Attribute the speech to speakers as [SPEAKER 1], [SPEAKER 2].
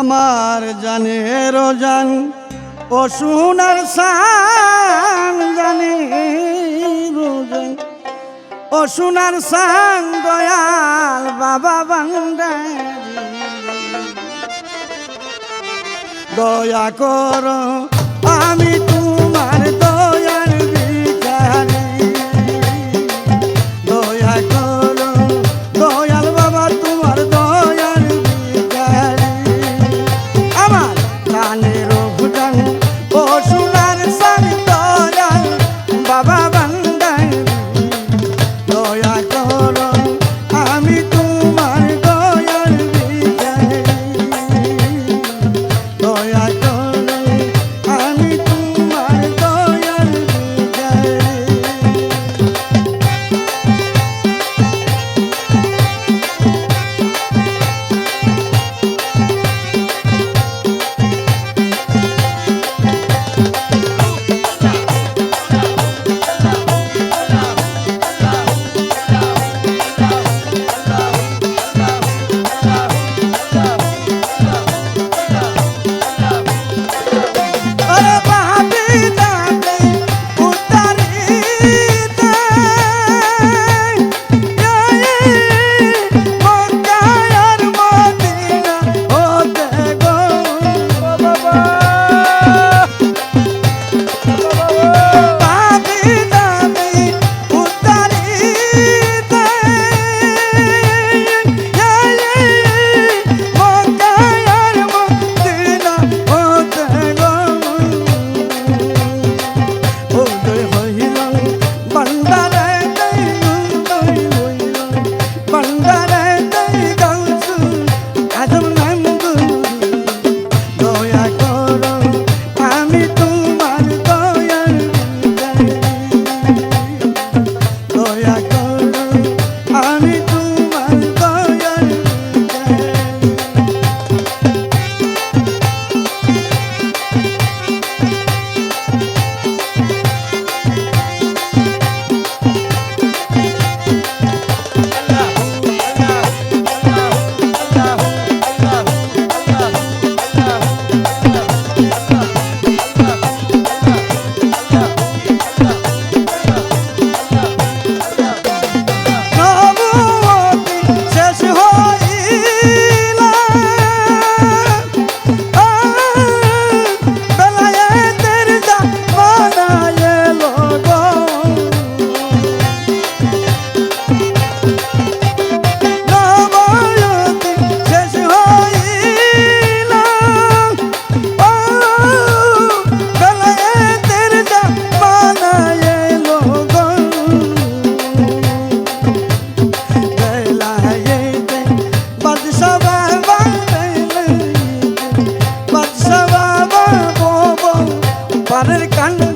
[SPEAKER 1] আমার জানের জান, ও সোনার সান জানে। রোজান ও সোনার সান দয়াল বাবা বান্দারি দয়া কর, আমি তোমার voy পারের কাণ্ড